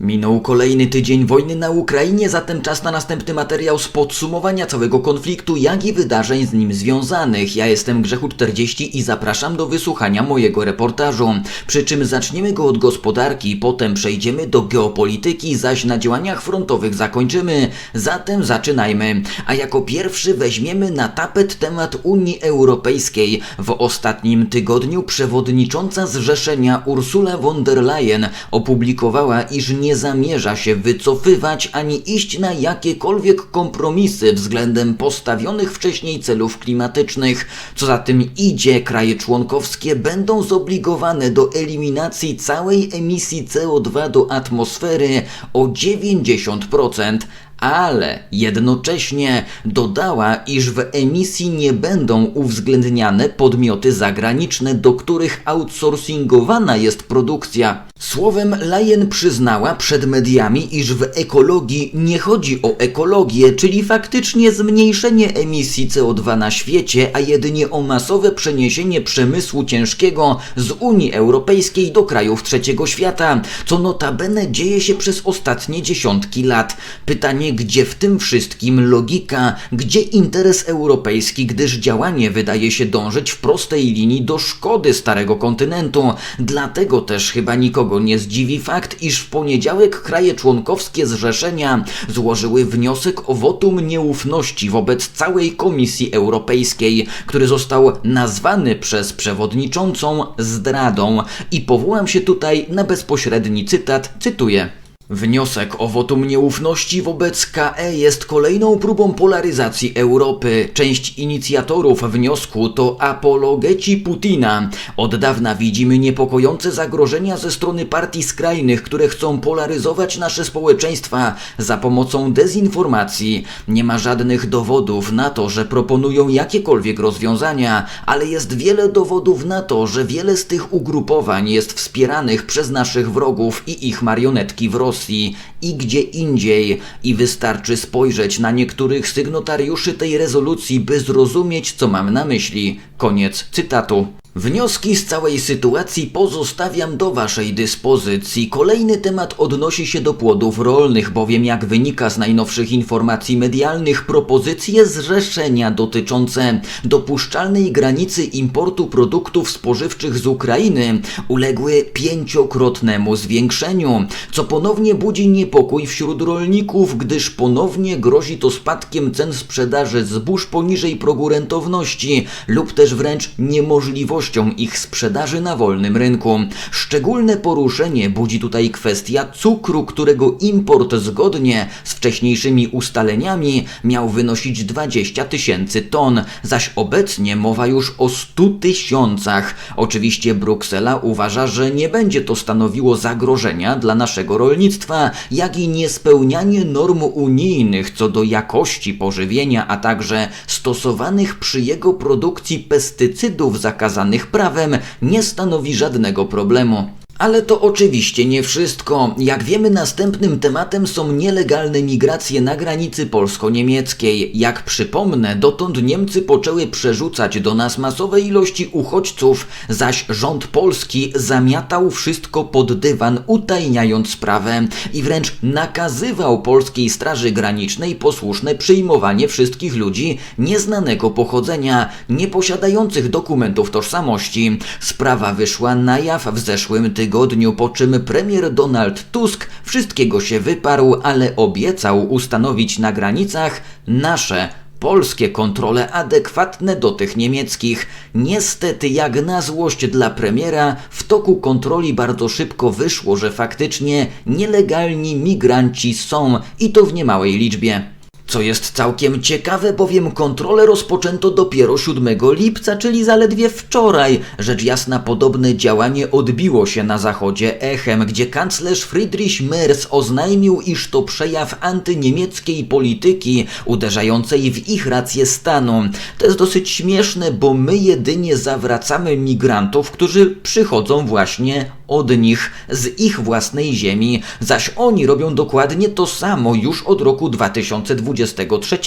Minął kolejny tydzień wojny na Ukrainie, zatem czas na następny materiał z podsumowania całego konfliktu, jak i wydarzeń z nim związanych. Ja jestem Grzechu40 i zapraszam do wysłuchania mojego reportażu. Przy czym zaczniemy go od gospodarki, potem przejdziemy do geopolityki, zaś na działaniach frontowych zakończymy. Zatem zaczynajmy. A jako pierwszy weźmiemy na tapet temat Unii Europejskiej. W ostatnim tygodniu przewodnicząca zrzeszenia Ursula von der Leyen opublikowała, iż nie zamierza się wycofywać ani iść na jakiekolwiek kompromisy względem postawionych wcześniej celów klimatycznych. Co za tym idzie, kraje członkowskie będą zobligowane do eliminacji całej emisji CO2 do atmosfery o 90%, ale jednocześnie dodała, iż w emisji nie będą uwzględniane podmioty zagraniczne, do których outsourcingowana jest produkcja. Słowem, Lajen przyznała przed mediami, iż w ekologii nie chodzi o ekologię, czyli faktycznie zmniejszenie emisji CO2 na świecie, a jedynie o masowe przeniesienie przemysłu ciężkiego z Unii Europejskiej do krajów trzeciego świata, co notabene dzieje się przez ostatnie dziesiątki lat. Pytanie, gdzie w tym wszystkim logika, gdzie interes europejski, gdyż działanie wydaje się dążyć w prostej linii do szkody starego kontynentu. Dlatego też chyba nikogo nie zdziwi fakt, iż w poniedziałek kraje członkowskie zrzeszenia złożyły wniosek o wotum nieufności wobec całej Komisji Europejskiej, który został nazwany przez przewodniczącą zdradą. I powołam się tutaj na bezpośredni cytat, cytuję. Wniosek o wotum nieufności wobec KE jest kolejną próbą polaryzacji Europy. Część inicjatorów wniosku to apologeci Putina. Od dawna widzimy niepokojące zagrożenia ze strony partii skrajnych, które chcą polaryzować nasze społeczeństwa za pomocą dezinformacji. Nie ma żadnych dowodów na to, że proponują jakiekolwiek rozwiązania, ale jest wiele dowodów na to, że wiele z tych ugrupowań jest wspieranych przez naszych wrogów i ich marionetki w Rosji. Rosji i gdzie indziej i wystarczy spojrzeć na niektórych sygnatariuszy tej rezolucji, by zrozumieć, co mam na myśli. Koniec cytatu. Wnioski z całej sytuacji pozostawiam do Waszej dyspozycji. Kolejny temat odnosi się do płodów rolnych, bowiem jak wynika z najnowszych informacji medialnych, propozycje zrzeszenia dotyczące dopuszczalnej granicy importu produktów spożywczych z Ukrainy uległy pięciokrotnemu zwiększeniu, co ponownie budzi niepokój wśród rolników, gdyż ponownie grozi to spadkiem cen sprzedaży zbóż poniżej progu rentowności lub też wręcz niemożliwości ich sprzedaży na wolnym rynku. Szczególne poruszenie budzi tutaj kwestia cukru, którego import zgodnie z wcześniejszymi ustaleniami miał wynosić 20 tysięcy ton, zaś obecnie mowa już o 100 tysiącach. Oczywiście Bruksela uważa, że nie będzie to stanowiło zagrożenia dla naszego rolnictwa, jak i niespełnianie norm unijnych co do jakości pożywienia, a także stosowanych przy jego produkcji pestycydów zakazanych prawem nie stanowi żadnego problemu. Ale to oczywiście nie wszystko. Jak wiemy, następnym tematem są nielegalne migracje na granicy polsko-niemieckiej. Jak przypomnę, dotąd Niemcy poczęły przerzucać do nas masowe ilości uchodźców, zaś rząd polski zamiatał wszystko pod dywan, utajniając sprawę i wręcz nakazywał polskiej Straży Granicznej posłuszne przyjmowanie wszystkich ludzi nieznanego pochodzenia, nieposiadających dokumentów tożsamości. Sprawa wyszła na jaw w zeszłym tygodniu tygodniu, po czym premier Donald Tusk wszystkiego się wyparł, ale obiecał ustanowić na granicach nasze polskie kontrole adekwatne do tych niemieckich. Niestety, jak na złość dla premiera, w toku kontroli bardzo szybko wyszło, że faktycznie nielegalni migranci są i to w niemałej liczbie. Co jest całkiem ciekawe, bowiem kontrolę rozpoczęto dopiero 7 lipca, czyli zaledwie wczoraj. Rzecz jasna, podobne działanie odbiło się na zachodzie echem, gdzie kanclerz Friedrich Merz oznajmił, iż to przejaw antyniemieckiej polityki uderzającej w ich rację stanu. To jest dosyć śmieszne, bo my jedynie zawracamy migrantów, którzy przychodzą właśnie od nich, z ich własnej ziemi, zaś oni robią dokładnie to samo już od roku 2023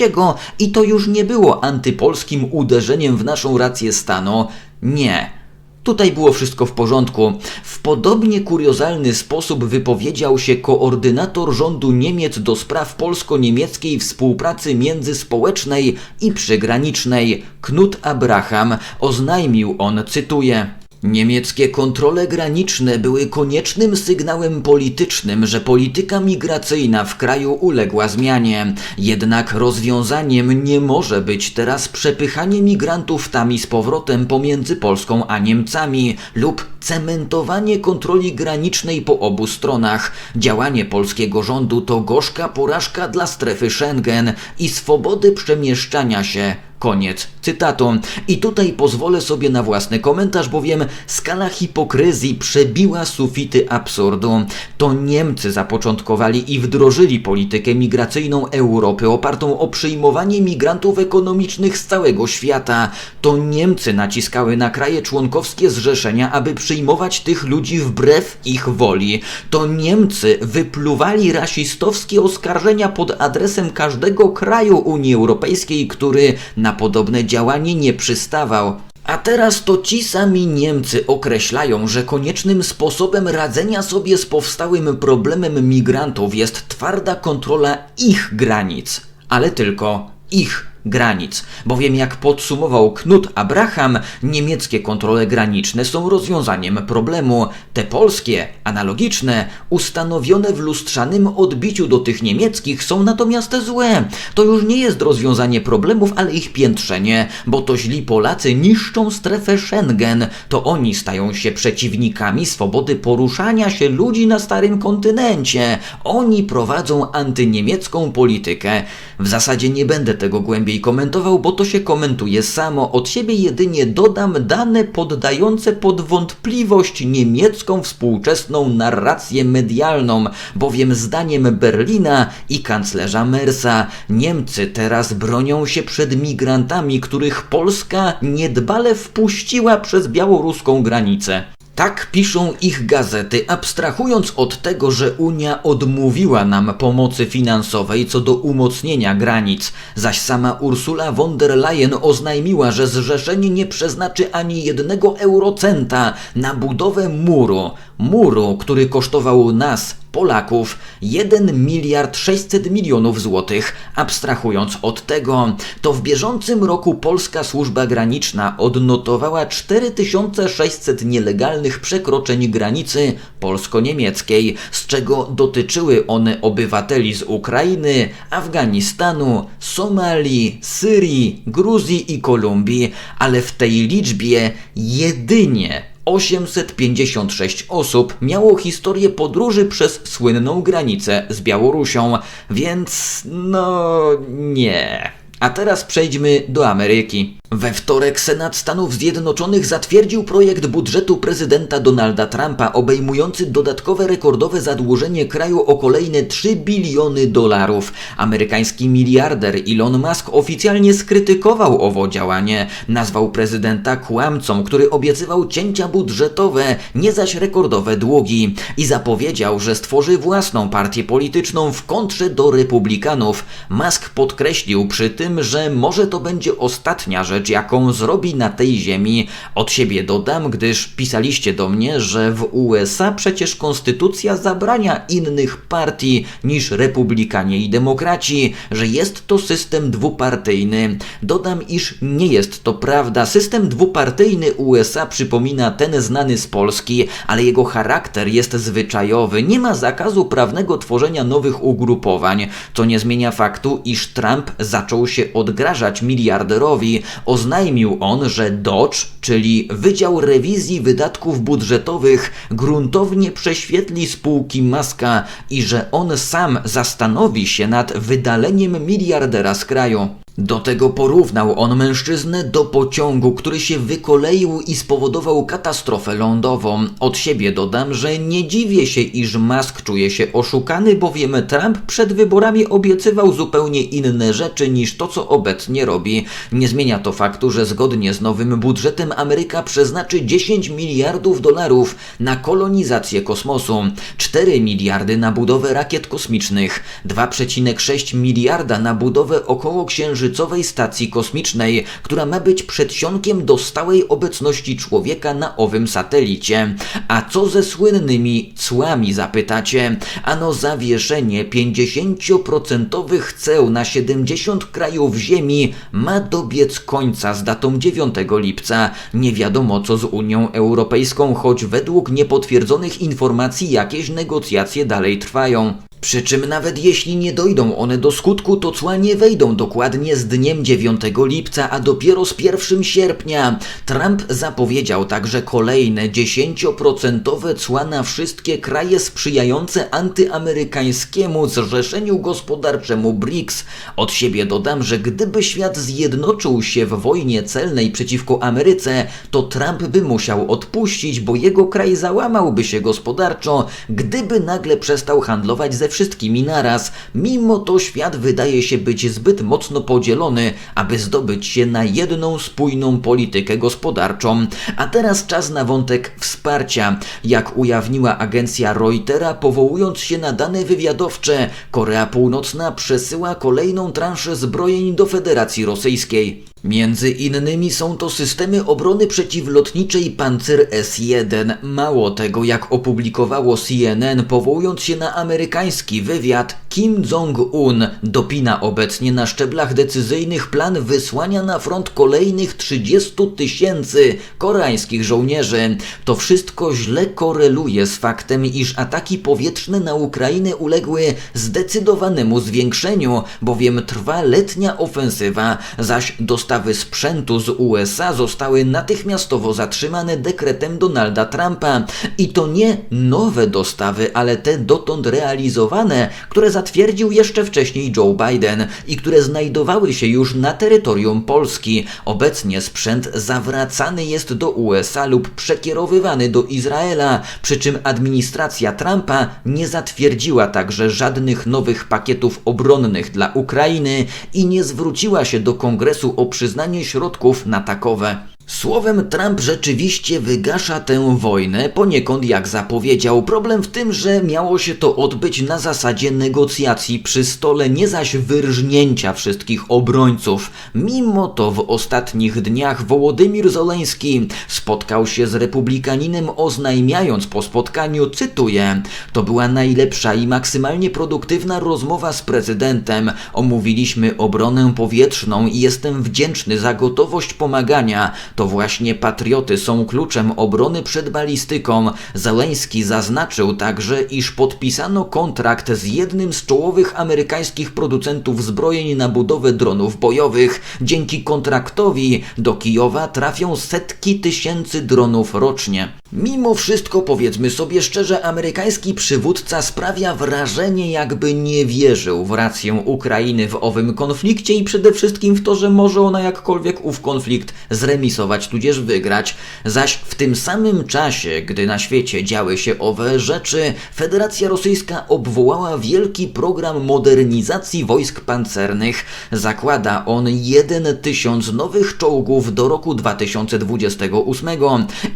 i to już nie było antypolskim uderzeniem w naszą rację stanu. Nie. Tutaj było wszystko w porządku. W podobnie kuriozalny sposób wypowiedział się koordynator rządu Niemiec do spraw polsko-niemieckiej współpracy międzyspołecznej i przygranicznej, Knut Abraham. Oznajmił on, cytuję, Niemieckie kontrole graniczne były koniecznym sygnałem politycznym, że polityka migracyjna w kraju uległa zmianie. Jednak rozwiązaniem nie może być teraz przepychanie migrantów tam i z powrotem pomiędzy Polską a Niemcami lub cementowanie kontroli granicznej po obu stronach. Działanie polskiego rządu to gorzka porażka dla strefy Schengen i swobody przemieszczania się. Koniec cytatu. I tutaj pozwolę sobie na własny komentarz, bowiem skala hipokryzji przebiła sufity absurdu. To Niemcy zapoczątkowali i wdrożyli politykę migracyjną Europy opartą o przyjmowanie migrantów ekonomicznych z całego świata. To Niemcy naciskały na kraje członkowskie zrzeszenia, aby przyjmować tych ludzi wbrew ich woli. To Niemcy wypluwali rasistowskie oskarżenia pod adresem każdego kraju Unii Europejskiej, który na podobne działanie nie przystawał. A teraz to ci sami Niemcy określają, że koniecznym sposobem radzenia sobie z powstałym problemem migrantów jest twarda kontrola ich granic, ale tylko ich granic, bowiem jak podsumował Knut Abraham, niemieckie kontrole graniczne są rozwiązaniem problemu. Te polskie, analogiczne, ustanowione w lustrzanym odbiciu do tych niemieckich są natomiast złe. To już nie jest rozwiązanie problemów, ale ich piętrzenie, bo to źli Polacy niszczą strefę Schengen, to oni stają się przeciwnikami swobody poruszania się ludzi na starym kontynencie. Oni prowadzą antyniemiecką politykę. W zasadzie nie będę tego głębiej lepiej komentował, bo to się komentuje samo. Od siebie jedynie dodam dane poddające pod wątpliwość niemiecką współczesną narrację medialną, bowiem zdaniem Berlina i kanclerza Mersa Niemcy teraz bronią się przed migrantami, których Polska niedbale wpuściła przez białoruską granicę. Tak piszą ich gazety, abstrahując od tego, że Unia odmówiła nam pomocy finansowej co do umocnienia granic, zaś sama Ursula von der Leyen oznajmiła, że zrzeszenie nie przeznaczy ani jednego eurocenta na budowę muru, muru, który kosztował nas, Polaków 1 miliard 600 milionów złotych. Abstrahując od tego, to w bieżącym roku polska służba graniczna odnotowała 4600 nielegalnych przekroczeń granicy polsko-niemieckiej, z czego dotyczyły one obywateli z Ukrainy, Afganistanu, Somalii, Syrii, Gruzji i Kolumbii, ale w tej liczbie jedynie 856 osób miało historię podróży przez słynną granicę z Białorusią, więc no nie. A teraz przejdźmy do Ameryki. We wtorek Senat Stanów Zjednoczonych zatwierdził projekt budżetu prezydenta Donalda Trumpa obejmujący dodatkowe rekordowe zadłużenie kraju o kolejne 3 biliony dolarów. Amerykański miliarder Elon Musk oficjalnie skrytykował owo działanie, nazwał prezydenta kłamcą, który obiecywał cięcia budżetowe, nie zaś rekordowe długi i zapowiedział, że stworzy własną partię polityczną w kontrze do republikanów. Musk podkreślił przy tym, że może to będzie ostatnia rzecz, rzecz, jaką zrobi na tej ziemi. Od siebie dodam, gdyż pisaliście do mnie, że w USA przecież konstytucja zabrania innych partii niż republikanie i demokraci, że jest to system dwupartyjny. Dodam, iż nie jest to prawda. System dwupartyjny USA przypomina ten znany z Polski, ale jego charakter jest zwyczajowy. Nie ma zakazu prawnego tworzenia nowych ugrupowań, co nie zmienia faktu, iż Trump zaczął się odgrażać miliarderowi, Oznajmił on, że Dodge, czyli Wydział Rewizji Wydatków Budżetowych, gruntownie prześwietli spółki Maska i że on sam zastanowi się nad wydaleniem miliardera z kraju. Do tego porównał on mężczyznę do pociągu, który się wykoleił i spowodował katastrofę lądową. Od siebie dodam, że nie dziwię się, iż Musk czuje się oszukany, bowiem Trump przed wyborami obiecywał zupełnie inne rzeczy niż to, co obecnie robi. Nie zmienia to faktu, że zgodnie z nowym budżetem Ameryka przeznaczy 10 miliardów dolarów na kolonizację kosmosu, 4 miliardy na budowę rakiet kosmicznych, 2,6 miliarda na budowę okołoksiężycowych księżycowej stacji kosmicznej, która ma być przedsionkiem do stałej obecności człowieka na owym satelicie. A co ze słynnymi cłami, zapytacie? Ano zawieszenie 50% ceł na 70 krajów Ziemi ma dobiec końca z datą 9 lipca. Nie wiadomo co z Unią Europejską, choć według niepotwierdzonych informacji jakieś negocjacje dalej trwają. Przy czym nawet jeśli nie dojdą one do skutku, to cła nie wejdą dokładnie z dniem 9 lipca, a dopiero z 1 sierpnia. Trump zapowiedział także kolejne 10% cła na wszystkie kraje sprzyjające antyamerykańskiemu zrzeszeniu gospodarczemu BRICS. Od siebie dodam, że gdyby świat zjednoczył się w wojnie celnej przeciwko Ameryce, to Trump by musiał odpuścić, bo jego kraj załamałby się gospodarczo, gdyby nagle przestał handlować ze wszystkimi naraz. Mimo to świat wydaje się być zbyt mocno podzielony, aby zdobyć się na jedną spójną politykę gospodarczą. A teraz czas na wątek wsparcia. Jak ujawniła agencja Reutera, powołując się na dane wywiadowcze, Korea Północna przesyła kolejną transzę zbrojeń do Federacji Rosyjskiej. Między innymi są to systemy obrony przeciwlotniczej Panzer S-1. Mało tego, jak opublikowało CNN, powołując się na amerykański wywiad, Kim Jong-un dopina obecnie na szczeblach decyzyjnych plan wysłania na front kolejnych 30 tysięcy koreańskich żołnierzy. To wszystko źle koreluje z faktem, iż ataki powietrzne na Ukrainę uległy zdecydowanemu zwiększeniu, bowiem trwa letnia ofensywa, zaś dostawy sprzętu z USA zostały natychmiastowo zatrzymane dekretem Donalda Trumpa. I to nie nowe dostawy, ale te dotąd realizowane, które zatwierdził jeszcze wcześniej Joe Biden i które znajdowały się już na terytorium Polski. Obecnie sprzęt zawracany jest do USA lub przekierowywany do Izraela, przy czym administracja Trumpa nie zatwierdziła także żadnych nowych pakietów obronnych dla Ukrainy i nie zwróciła się do kongresu o przyznanie środków na takowe. Słowem, Trump rzeczywiście wygasza tę wojnę, poniekąd jak zapowiedział. Problem w tym, że miało się to odbyć na zasadzie negocjacji przy stole, nie zaś wyrżnięcia wszystkich obrońców. Mimo to w ostatnich dniach Wołodymir Zoleński spotkał się z republikaninem, oznajmiając po spotkaniu, cytuję, to była najlepsza i maksymalnie produktywna rozmowa z prezydentem. Omówiliśmy obronę powietrzną i jestem wdzięczny za gotowość pomagania. To właśnie patrioty są kluczem obrony przed balistyką. Zeleński zaznaczył także, iż podpisano kontrakt z jednym z czołowych amerykańskich producentów zbrojeń na budowę dronów bojowych. Dzięki kontraktowi do Kijowa trafią setki tysięcy dronów rocznie. Mimo wszystko powiedzmy sobie szczerze, amerykański przywódca sprawia wrażenie, jakby nie wierzył w rację Ukrainy w owym konflikcie i przede wszystkim w to, że może ona jakkolwiek ów konflikt zremisować tudzież wygrać. Zaś w tym samym czasie, gdy na świecie działy się owe rzeczy, Federacja Rosyjska obwołała wielki program modernizacji wojsk pancernych. Zakłada on 1 tysiąc nowych czołgów do roku 2028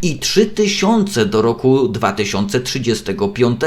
i 3000 do roku 2035.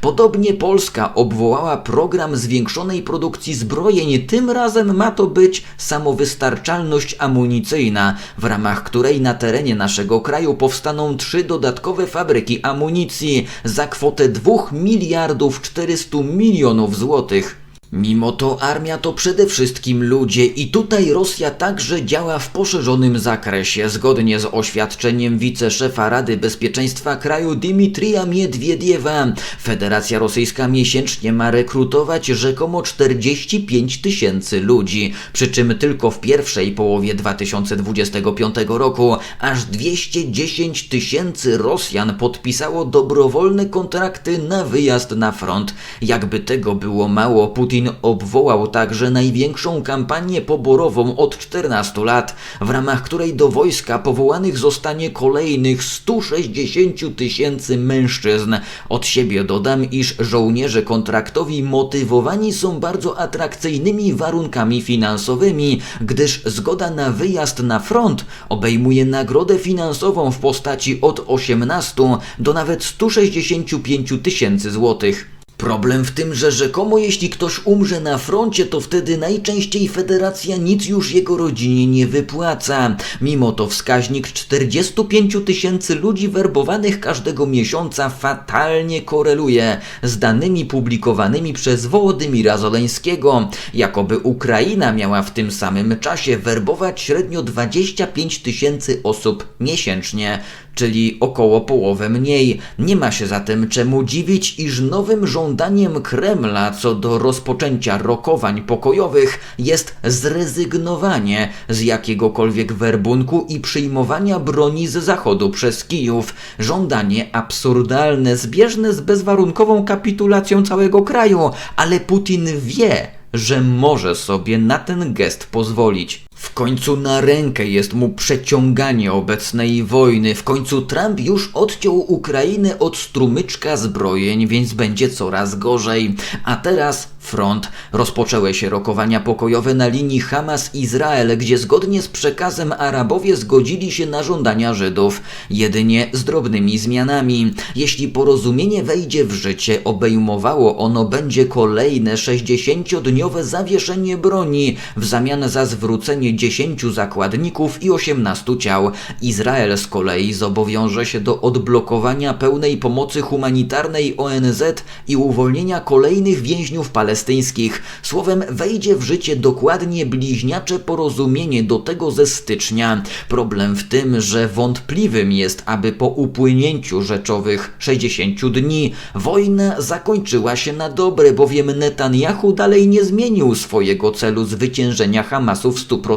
Podobnie Polska obwołała program zwiększonej produkcji zbrojeń. Tym razem ma to być samowystarczalność amunicyjna, w ramach której na terenie naszego kraju powstaną trzy dodatkowe fabryki amunicji za kwotę 2 miliardów 400 milionów złotych. Mimo to armia to przede wszystkim ludzie i tutaj Rosja także działa w poszerzonym zakresie. Zgodnie z oświadczeniem wiceszefa Rady Bezpieczeństwa kraju Dimitrija Miedwiediewa, Federacja Rosyjska miesięcznie ma rekrutować rzekomo 45 tysięcy ludzi, przy czym tylko w pierwszej połowie 2025 roku aż 210 tysięcy Rosjan podpisało dobrowolne kontrakty na wyjazd na front. Jakby tego było mało, Putin Putin obwołał także największą kampanię poborową od 14 lat, w ramach której do wojska powołanych zostanie kolejnych 160 tysięcy mężczyzn. Od siebie dodam, iż żołnierze kontraktowi motywowani są bardzo atrakcyjnymi warunkami finansowymi, gdyż zgoda na wyjazd na front obejmuje nagrodę finansową w postaci od 18 do nawet 165 tysięcy złotych. Problem w tym, że rzekomo jeśli ktoś umrze na froncie, to wtedy najczęściej federacja nic już jego rodzinie nie wypłaca. Mimo to wskaźnik 45 tysięcy ludzi werbowanych każdego miesiąca fatalnie koreluje z danymi publikowanymi przez Wołodymira Zoleńskiego. Jakoby Ukraina miała w tym samym czasie werbować średnio 25 tysięcy osób miesięcznie czyli około połowę mniej. Nie ma się zatem czemu dziwić, iż nowym żądaniem Kremla co do rozpoczęcia rokowań pokojowych jest zrezygnowanie z jakiegokolwiek werbunku i przyjmowania broni z zachodu przez Kijów. Żądanie absurdalne, zbieżne z bezwarunkową kapitulacją całego kraju, ale Putin wie, że może sobie na ten gest pozwolić. W końcu na rękę jest mu przeciąganie obecnej wojny. W końcu Trump już odciął Ukrainę od strumyczka zbrojeń, więc będzie coraz gorzej. A teraz front. Rozpoczęły się rokowania pokojowe na linii Hamas-Izrael, gdzie zgodnie z przekazem Arabowie zgodzili się na żądania Żydów, jedynie z drobnymi zmianami. Jeśli porozumienie wejdzie w życie, obejmowało ono będzie kolejne 60-dniowe zawieszenie broni w zamian za zwrócenie 10 zakładników i 18 ciał. Izrael z kolei zobowiąże się do odblokowania pełnej pomocy humanitarnej ONZ i uwolnienia kolejnych więźniów palestyńskich. Słowem, wejdzie w życie dokładnie bliźniacze porozumienie do tego ze stycznia. Problem w tym, że wątpliwym jest, aby po upłynięciu rzeczowych 60 dni wojna zakończyła się na dobre, bowiem Netanyahu dalej nie zmienił swojego celu zwyciężenia Hamasu w 100%,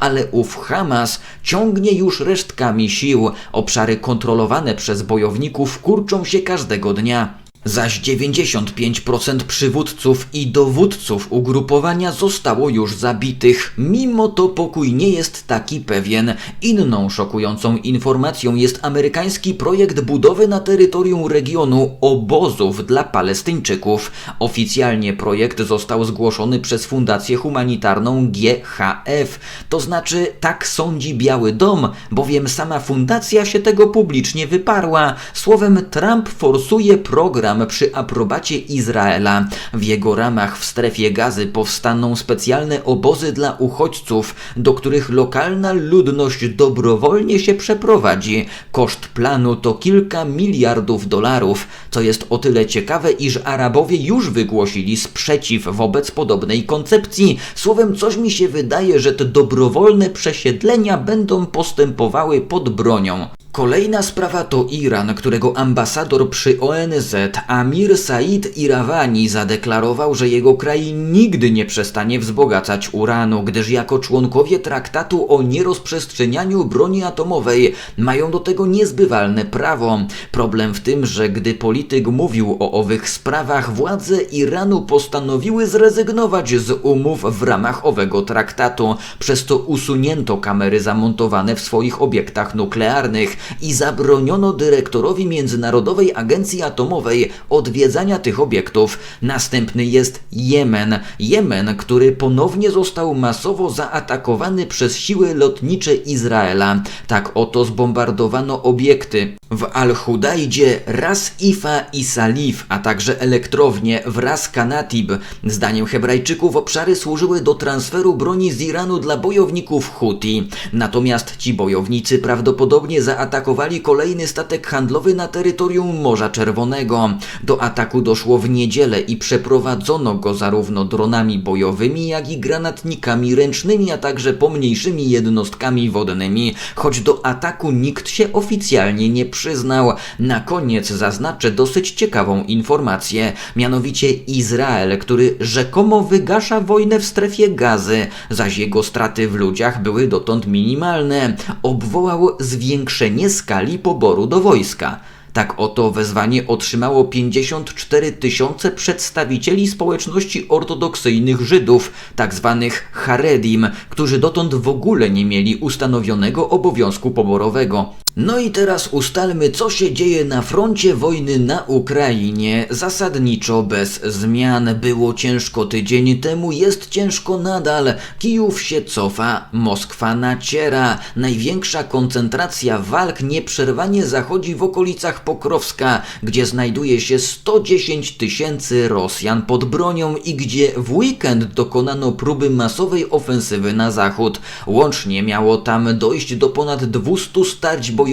ale ów Hamas ciągnie już resztkami sił. Obszary kontrolowane przez bojowników kurczą się każdego dnia. Zaś 95% przywódców i dowódców ugrupowania zostało już zabitych. Mimo to pokój nie jest taki pewien. Inną szokującą informacją jest amerykański projekt budowy na terytorium regionu obozów dla Palestyńczyków. Oficjalnie projekt został zgłoszony przez Fundację Humanitarną GHF. To znaczy, tak sądzi Biały Dom, bowiem sama fundacja się tego publicznie wyparła. Słowem, Trump forsuje program przy aprobacie Izraela. W jego ramach w strefie gazy powstaną specjalne obozy dla uchodźców, do których lokalna ludność dobrowolnie się przeprowadzi. Koszt planu to kilka miliardów dolarów, co jest o tyle ciekawe, iż Arabowie już wygłosili sprzeciw wobec podobnej koncepcji. Słowem, coś mi się wydaje, że te dobrowolne przesiedlenia będą postępowały pod bronią. Kolejna sprawa to Iran, którego ambasador przy ONZ Amir Said Irawani zadeklarował, że jego kraj nigdy nie przestanie wzbogacać uranu, gdyż jako członkowie traktatu o nierozprzestrzenianiu broni atomowej mają do tego niezbywalne prawo. Problem w tym, że gdy polityk mówił o owych sprawach, władze Iranu postanowiły zrezygnować z umów w ramach owego traktatu, przez co usunięto kamery zamontowane w swoich obiektach nuklearnych i zabroniono dyrektorowi Międzynarodowej Agencji Atomowej odwiedzania tych obiektów. Następny jest Jemen. Jemen, który ponownie został masowo zaatakowany przez siły lotnicze Izraela. Tak oto zbombardowano obiekty w Al-Hudajdzie, Ras Ifa i Salif, a także elektrownie w Ras Kanatib. Zdaniem Hebrajczyków obszary służyły do transferu broni z Iranu dla bojowników Huti. Natomiast ci bojownicy prawdopodobnie zaatakowali kolejny statek handlowy na terytorium Morza Czerwonego. Do ataku doszło w niedzielę i przeprowadzono go zarówno dronami bojowymi, jak i granatnikami ręcznymi, a także pomniejszymi jednostkami wodnymi, choć do ataku nikt się oficjalnie nie przyznał. Na koniec zaznaczę dosyć ciekawą informację, mianowicie Izrael, który rzekomo wygasza wojnę w strefie gazy, zaś jego straty w ludziach były dotąd minimalne, obwołał zwiększenie skali poboru do wojska. Tak oto wezwanie otrzymało 54 tysiące przedstawicieli społeczności ortodoksyjnych Żydów, tzw. Tak Haredim, którzy dotąd w ogóle nie mieli ustanowionego obowiązku poborowego. No i teraz ustalmy, co się dzieje na froncie wojny na Ukrainie. Zasadniczo bez zmian. Było ciężko tydzień temu, jest ciężko nadal. Kijów się cofa, Moskwa naciera. Największa koncentracja walk nieprzerwanie zachodzi w okolicach Pokrowska, gdzie znajduje się 110 tysięcy Rosjan pod bronią i gdzie w weekend dokonano próby masowej ofensywy na zachód. Łącznie miało tam dojść do ponad 200 starć bojowych,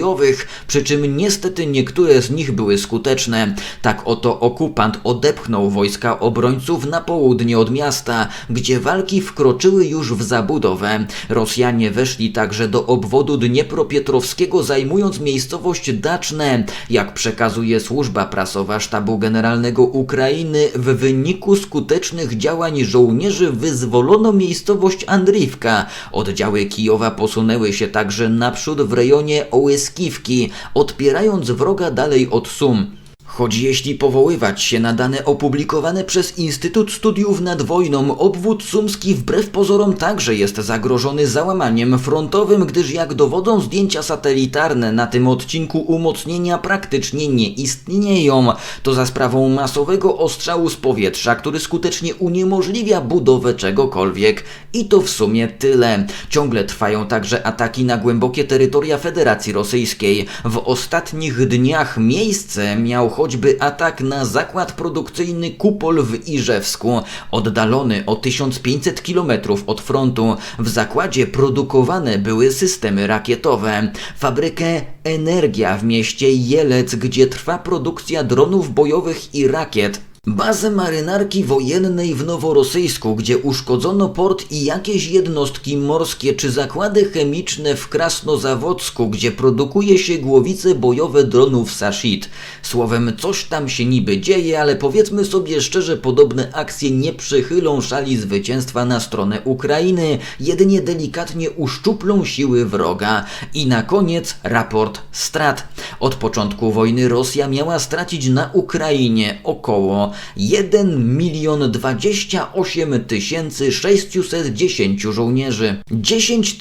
przy czym niestety niektóre z nich były skuteczne. Tak oto okupant odepchnął wojska obrońców na południe od miasta, gdzie walki wkroczyły już w zabudowę. Rosjanie weszli także do obwodu Dniepropietrowskiego, zajmując miejscowość Daczne. Jak przekazuje służba prasowa Sztabu Generalnego Ukrainy, w wyniku skutecznych działań żołnierzy wyzwolono miejscowość Andriwka. Oddziały Kijowa posunęły się także naprzód w rejonie Ołyskiwki, odpierając wroga dalej od Sum. Choć jeśli powoływać się na dane opublikowane przez Instytut Studiów nad Wojną, obwód sumski wbrew pozorom także jest zagrożony załamaniem frontowym, gdyż jak dowodzą zdjęcia satelitarne na tym odcinku umocnienia praktycznie nie istnieją. To za sprawą masowego ostrzału z powietrza, który skutecznie uniemożliwia budowę czegokolwiek. I to w sumie tyle. Ciągle trwają także ataki na głębokie terytoria Federacji Rosyjskiej. W ostatnich dniach miejsce miał choćby atak na zakład produkcyjny Kupol w Iżewsku, oddalony o 1500 km od frontu. W zakładzie produkowane były systemy rakietowe. Fabrykę Energia w mieście Jelec, gdzie trwa produkcja dronów bojowych i rakiet. Bazę marynarki wojennej w Noworosyjsku, gdzie uszkodzono port i jakieś jednostki morskie, czy zakłady chemiczne w Krasnozawocku, gdzie produkuje się głowice bojowe dronów Sashit. Słowem, coś tam się niby dzieje, ale powiedzmy sobie szczerze, podobne akcje nie przychylą szali zwycięstwa na stronę Ukrainy, jedynie delikatnie uszczuplą siły wroga. I na koniec raport strat. Od początku wojny Rosja miała stracić na Ukrainie około 1 milion 28 tysięcy 610 żołnierzy, 10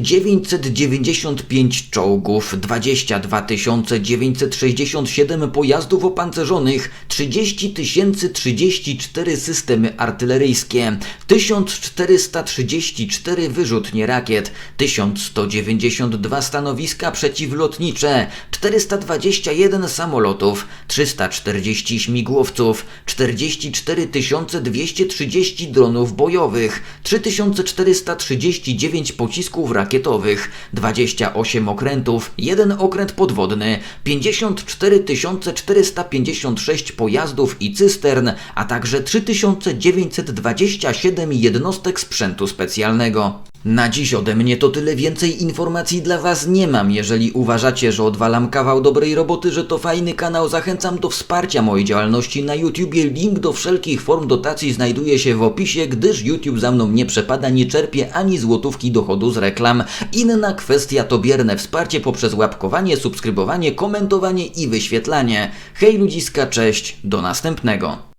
995 czołgów, 22 967 pojazdów opancerzonych, 30 034 systemy artyleryjskie, 1434 wyrzutnie rakiet, 1192 stanowiska przeciwlotnicze, 421 samolotów, 340 śmigłowców, 44 230 dronów bojowych, 3439 pocisków rakietowych, 28 okrętów, 1 okręt podwodny, 54 456 pojazdów i cystern, a także 3927 jednostek sprzętu specjalnego. Na dziś ode mnie to tyle więcej informacji dla Was nie mam. Jeżeli uważacie, że odwalam kawał dobrej roboty, że to fajny kanał, zachęcam do wsparcia mojej działalności na YouTubie. Link do wszelkich form dotacji znajduje się w opisie, gdyż YouTube za mną nie przepada, nie czerpie ani złotówki dochodu z reklam. Inna kwestia to bierne wsparcie poprzez łapkowanie, subskrybowanie, komentowanie i wyświetlanie. Hej ludziska, cześć, do następnego.